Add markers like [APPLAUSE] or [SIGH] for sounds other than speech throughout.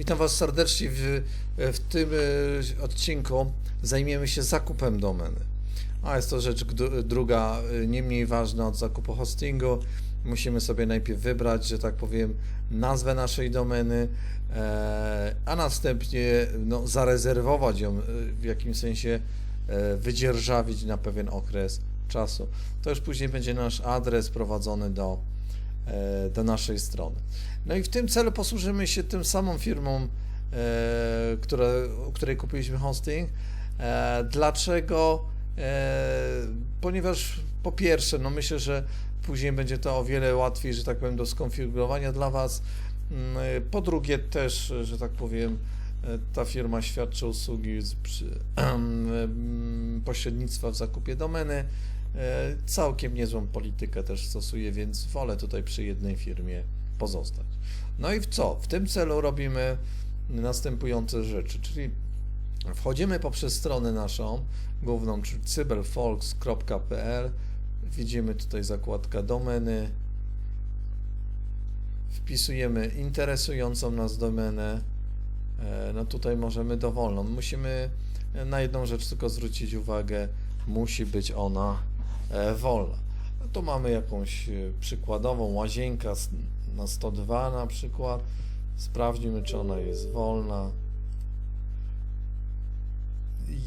Witam Was serdecznie w, w tym e, odcinku. Zajmiemy się zakupem domeny. A jest to rzecz druga, e, nie mniej ważna od zakupu hostingu. Musimy sobie najpierw wybrać, że tak powiem, nazwę naszej domeny, e, a następnie no, zarezerwować ją, w jakimś sensie wydzierżawić na pewien okres czasu. To już później będzie nasz adres prowadzony do, do naszej strony. No i w tym celu posłużymy się tym samą firmą, e, która, której kupiliśmy hosting. E, dlaczego? E, ponieważ po pierwsze, no myślę, że później będzie to o wiele łatwiej, że tak powiem, do skonfigurowania dla Was. Mm, e, Po drugie też, że tak powiem, e, ta firma świadczy usługi z [CLEARS THROAT] pośrednictwa w zakupie domeny. E, Całkiem niezłą politykę też stosuje, więc wolę tutaj przy jednej firmie pozostać. No i w co? W tym celu robimy następujące rzeczy, czyli wchodzimy poprzez stronę naszą główną, czyli cyberfolks.pl. Widzimy tutaj zakładka domeny. Wpisujemy interesującą nas domenę. E, No tutaj możemy dowolną. Musimy na jedną rzecz tylko zwrócić uwagę. Musi być ona wolna. No tu mamy jakąś e, przykładową łazienka s- na 102 na przykład. Sprawdźmy, czy ona jest wolna.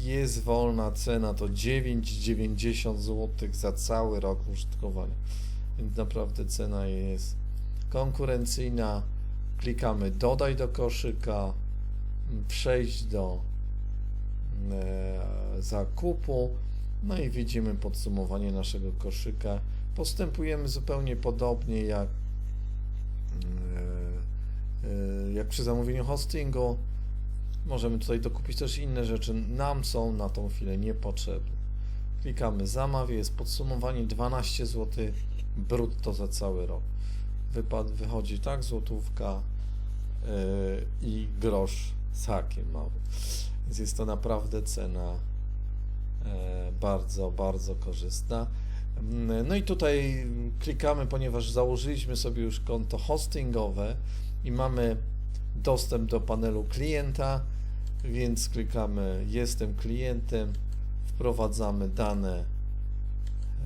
Jest wolna cena to 9,90 zł za cały rok użytkowania. Więc naprawdę cena jest konkurencyjna. Klikamy dodaj do koszyka, przejść do e, zakupu. No i widzimy podsumowanie naszego koszyka. Postępujemy zupełnie podobnie jak, e, e, jak przy zamówieniu hostingu. Możemy tutaj dokupić też inne rzeczy. Nam są na tą chwilę niepotrzebne. Klikamy zamaw, jest podsumowanie 12 zł brutto za cały rok. Wypad, wychodzi tak złotówka yy, i grosz z hakiem mały. Więc jest to naprawdę cena bardzo, bardzo korzystna. Mm, No i tutaj klikamy, ponieważ założyliśmy sobie już konto hostingowe i mamy dostęp do panelu klienta, więc klikamy jestem klientem, wprowadzamy dane,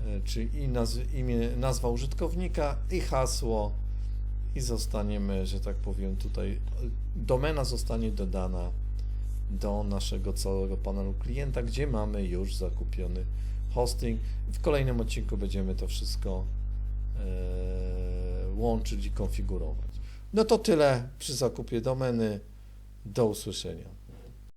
e, czyli nazw, imię, nazwa użytkownika i hasło i zostaniemy, że tak powiem tutaj, e, domena zostanie dodana do naszego całego panelu klienta, gdzie mamy już zakupiony hosting. W kolejnym odcinku będziemy to wszystko e, łączyć i konfigurować. No to tyle przy zakupie domeny. Do usłyszenia.